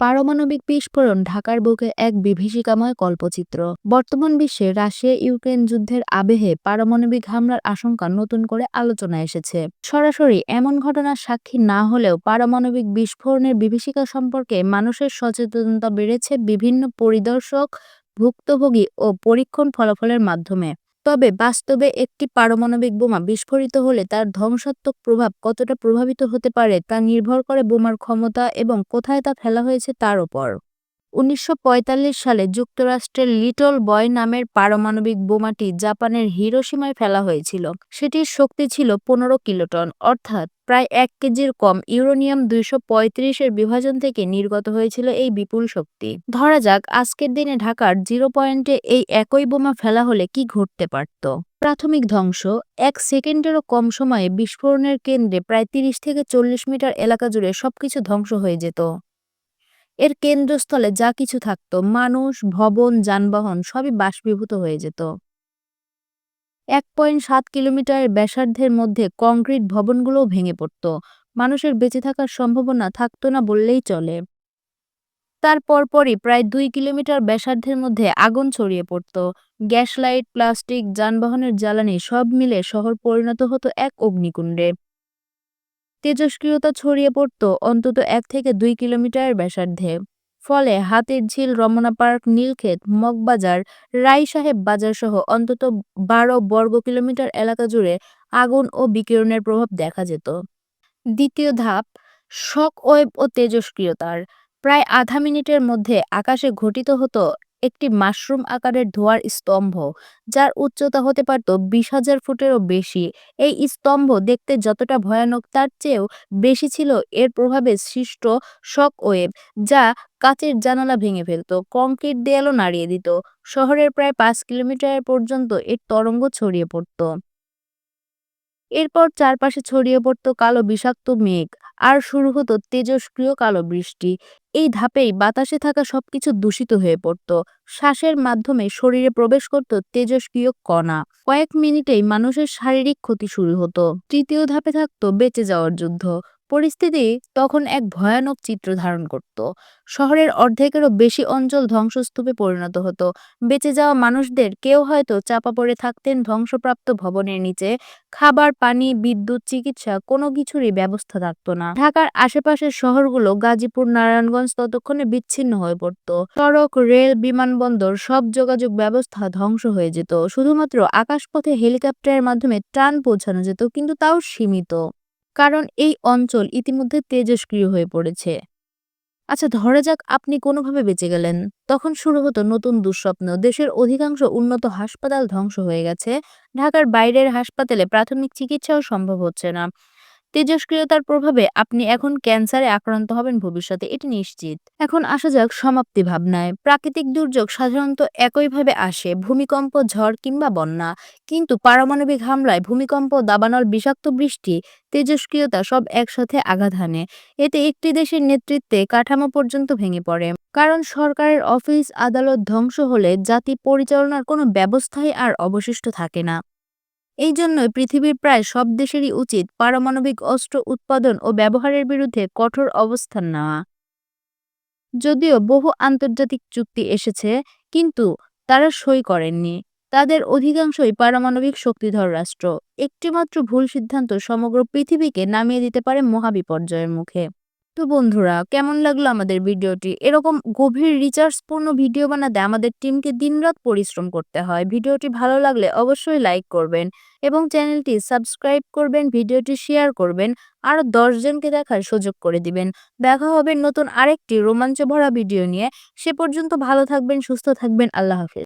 পারমাণবিক বিস্ফোরণ ঢাকার বুকে এক বিভীষিকাময় কল্পচিত্র। বর্তমান বিশ্বে রাশিয়া ইউক্রেন যুদ্ধের আবেহে পারমাণবিক হামলার আশঙ্কা নতুন করে আলোচনায় এসেছে। সরাসরি এমন ঘটনার সাক্ষী না হলেও পারমাণবিক বিস্ফোরণের বিভীষিকা সম্পর্কে মানুষের সচেতনতা বেড়েছে বিভিন্ন পরিদর্শক, ভুক্তভোগী ও পরীক্ষণ ফলাফলের মাধ্যমে। তবে বাস্তবে একটি পারমাণবিক বোমা বিস্ফোরিত হলে তার ধ্বংসাত্মক প্রভাব কতটা প্রভাবিত হতে পারে তা নির্ভর করে বোমার ক্ষমতা এবং কোথায় তা ফেলা হয়েছে তার ওপর। উনিশশো পঁয়তাল্লিশ সালে যুক্তরাষ্ট্রের লিটল বয় নামের পারমাণবিক বোমাটি জাপানের হিরোসীমায় ফেলা হয়েছিল। সেটির শক্তি ছিল পনেরো কিলোটন, অর্থাৎ প্রায় এক কেজির কম। ইউরোনিয়াম দুইশো পঁয়ত্রিশের বিভাজন থেকে নির্গত হয়েছিল এই বিপুল শক্তি। ধরা যাক, আজকের দিনে ঢাকার জিরো পয়েন্টে এই একই বোমা ফেলা হলে কি ঘটতে পারত? প্রাথমিক ধ্বংস, এক সেকেন্ডেরও কম সময়ে বিস্ফোরণের কেন্দ্রে প্রায় তিরিশ থেকে চল্লিশ মিটার এলাকা জুড়ে সবকিছু ধ্বংস হয়ে যেত। এর কেন্দ্রস্থলে যা কিছু থাকত, মানুষ, ভবন, যানবাহন সবই বাষ্পীভূত হয়ে যেত। এক পয়েন্ট সাত কিলোমিটারের ব্যাসার্ধের মধ্যে কংক্রিট ভবনগুলোও ভেঙে পড়ত। মানুষের বেঁচে থাকার সম্ভাবনা থাকতো না বললেই চলে। তার পরপরই প্রায় দুই কিলোমিটার ব্যাসার্ধের মধ্যে আগুন ছড়িয়ে পড়ত। গ্যাস লাইট প্লাস্টিক, যানবাহনের জ্বালানি সব মিলে শহর পরিণত হতো এক অগ্নিকুণ্ডে। তেজস্ক্রিয়তা ছড়িয়ে পড়ত অন্তত এক থেকে দুই কিলোমিটারের ব্যাসার্ধে। ফলে হাতির ঝিল, রমনা পার্ক, নীলক্ষেত, মগবাজার রাই সাহেব বাজার সহ অন্তত বারো বর্গ কিলোমিটার এলাকা জুড়ে আগুন ও বিকিরণের প্রভাব দেখা যেত। দ্বিতীয় ধাপ, শক ওয়েব ও তেজস্ক্রিয়তার। প্রায় আধা মিনিটের মধ্যে আকাশে ঘটিত হতো একটি মাশরুম আকারের ধোঁয়ার স্তম্ভ, যার উচ্চতা হতে পারত বিশ হাজার ফুটেরও বেশি। এই স্তম্ভ দেখতে যতটা ভয়ানক, তার চেয়েও বেশি ছিল এর প্রভাবে সৃষ্ট শক ওয়েব, যা কাচের জানালা ভেঙে ফেলত, কংক্রিট দেয়ালও নাড়িয়ে দিত। শহরের প্রায় পাঁচ কিলোমিটার পর্যন্ত এর তরঙ্গ ছড়িয়ে পড়ত। এরপর চারপাশে ছড়িয়ে পড়ত কালো বিষাক্ত মেঘ, আর শুরু হতো তেজস্ক্রিয় কালো বৃষ্টি। এই ধাপেই বাতাসে থাকা সবকিছু দূষিত হয়ে পড়ত। শ্বাসের মাধ্যমে শরীরে প্রবেশ করত তেজস্ক্রিয় কণা। কয়েক মিনিটেই মানুষের শারীরিক ক্ষতি শুরু হতো। তৃতীয় ধাপে থাকত বেঁচে যাওয়ার যুদ্ধ। পরিস্থিতি তখন এক ভয়ানক চিত্র ধারণ করত। শহরের অর্ধেকেরও বেশি অঞ্চল ধ্বংসস্তূপে পরিণত হতো। বেঁচে যাওয়া মানুষদের কেউ হয়তো চাপা পড়ে থাকতেন ধ্বংসপ্রাপ্ত ভবনের নিচে। খাবার, পানি, বিদ্যুৎ, চিকিৎসা কোনো কিছুরই ব্যবস্থা থাকতো না। ঢাকার আশেপাশের শহরগুলো গাজীপুর, নারায়ণগঞ্জ ততক্ষণে বিচ্ছিন্ন হয়ে পড়ত। সড়ক, রেল, বিমানবন্দর সব যোগাযোগ ব্যবস্থা ধ্বংস হয়ে যেত। শুধুমাত্র আকাশপথে হেলিকপ্টারের মাধ্যমে ত্রাণ পৌঁছানো যেত, কিন্তু তাও সীমিত। কারণ এই অঞ্চল ইতিমধ্যে তেজস্ক্রিয় হয়ে পড়েছে। আচ্ছা ধরা যাক আপনি কোনোভাবে বেঁচে গেলেন। তখন শুরু হতো নতুন দুঃস্বপ্ন। দেশের অধিকাংশ উন্নত হাসপাতাল ধ্বংস হয়ে গেছে। ঢাকার বাইরের হাসপাতালে প্রাথমিক চিকিৎসাও সম্ভব হচ্ছে না। তেজস্ক্রিয়তার প্রভাবে আপনি এখন ক্যান্সারে আক্রান্ত হবেন ভবিষ্যতে, এটি নিশ্চিত। এখন আসা যাক সমাপ্তি ভাবনায়। প্রাকৃতিক দুর্যোগ সাধারণত একইভাবে আসে, ভূমিকম্প, ঝড় কিংবা বন্যা। কিন্তু পারমাণবিক হামলায় ভূমিকম্প, দাবানল, বিষাক্ত বৃষ্টি তেজস্ক্রিয়তা সব একসাথে আঘাত হানে। এতে একটি দেশের নেতৃত্বে কাঠামো পর্যন্ত ভেঙে পড়ে। কারণ সরকারের অফিস আদালত ধ্বংস হলে জাতি পরিচালনার কোনো ব্যবস্থাই আর অবশিষ্ট থাকে না। এই জন্যই পৃথিবীর প্রায় সব দেশেরই উচিত পারমাণবিক অস্ত্র উৎপাদন ও ব্যবহারের বিরুদ্ধে কঠোর অবস্থান নেওয়া। যদিও বহু আন্তর্জাতিক চুক্তি এসেছে, কিন্তু তারা সই করেননি। তাদের অধিকাংশই পারমাণবিক শক্তিধর রাষ্ট্র। একটিমাত্র ভুল সিদ্ধান্ত সমগ্র পৃথিবীকে নামিয়ে দিতে পারে মহাবিপর্যয়ের মুখে। তো বন্ধুরা, কেমন লাগল আমাদের ভিডিওটি? এরকম গভীর, রিচার্জপূর্ণ ভিডিও বানাতে আমাদের টিমকে দিনরাত পরিশ্রম করতে হয়। ভিডিওটি ভালো লাগলে অবশ্যই লাইক করবেন এবং চ্যানেলটি সাবস্ক্রাইব করবেন, ভিডিওটি শেয়ার করবেন আরও দশজনকে দেখার সুযোগ করে দিবেন। দেখা হবে নতুন আরেকটি রোমাঞ্চ ভরা ভিডিও নিয়ে। সে পর্যন্ত ভালো থাকবেন, সুস্থ থাকবেন, আল্লাহ হাফিজ।